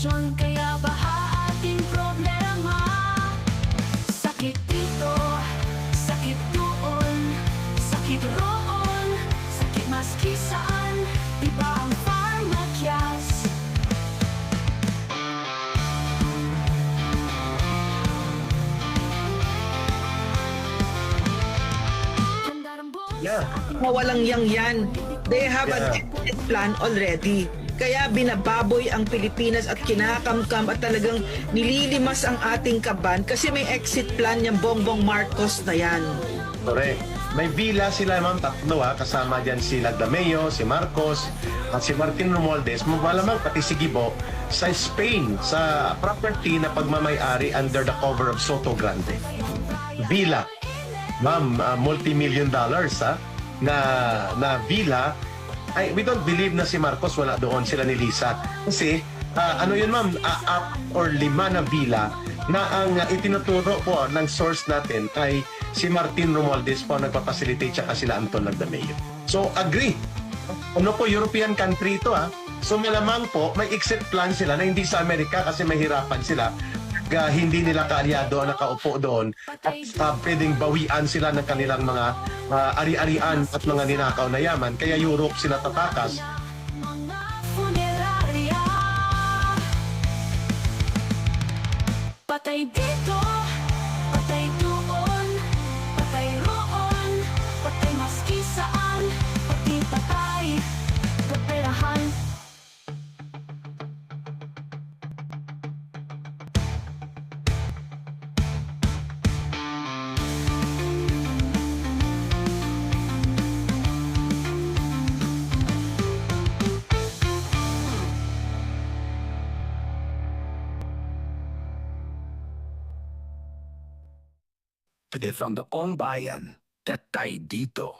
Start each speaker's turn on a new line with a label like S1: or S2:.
S1: populasyon Kaya baha ating problema Sakit dito, sakit doon Sakit roon, sakit maski saan Iba ang pharmacias
S2: Yeah.
S3: Mga walang yang yan. They have an
S2: Yeah.
S3: exit plan already. Kaya binababoy ang Pilipinas at kinakamkam at talagang nililimas ang ating kaban kasi may exit plan yung Bongbong Marcos na yan.
S2: Correct. May villa sila, ma'am, tatlo ha. Kasama dyan si Lagdameo, si Marcos, at si Martin Romualdez. Malamang pati si Gibo sa Spain, sa property na pagmamayari under the cover of Soto Grande. Villa. Ma'am, uh, multi-million dollars ha, na, na villa. Ay, we don't believe na si Marcos wala doon sila ni Lisa. Kasi, ah, ano yun ma'am, up or lima na villa na ang uh, itinuturo po ng source natin ay si Martin Romualdez po nagpapacilitate siya sila Anton Lagdameo. So, agree. Ano po, European country ito ah. So, malamang po, may exit plan sila na hindi sa Amerika kasi mahirapan sila Ga, hindi nila kaalyado ang nakaupo doon at uh, pwedeng bawian sila ng kanilang mga uh, ari-arian at mga ninakaw na yaman. Kaya Europe sila tatakas
S1: Patay dito, patay doon,
S4: Pero sa doong bayan, tatay dito.